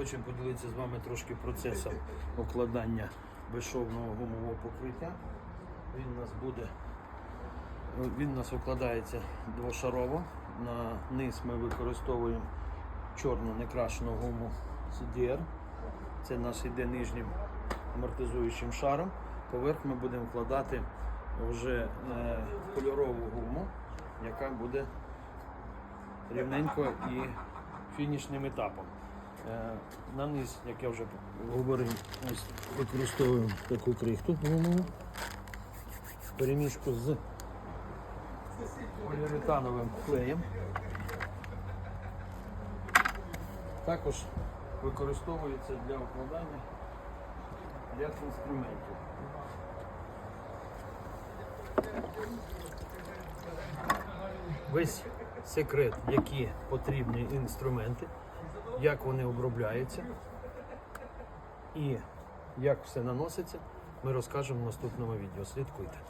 Хочемо поділитися з вами трошки процесом укладання безшовного гумового покриття. Він у нас буде, він у нас укладається двошарово. На низ ми використовуємо чорну некрашену гуму CDR. Це наш йде нижнім амортизуючим шаром. Поверх ми будемо вкладати вже е, кольорову гуму, яка буде рівненько і фінішним етапом. Е, На низ, як я вже говорив, ось використовуємо таку крихту гумову, перемішку з поліуретановим клеєм. Також використовується для укладання ряд інструментів. Весь секрет, які потрібні інструменти, як вони обробляються і як все наноситься, ми розкажемо в наступному відео. Слідкуйте.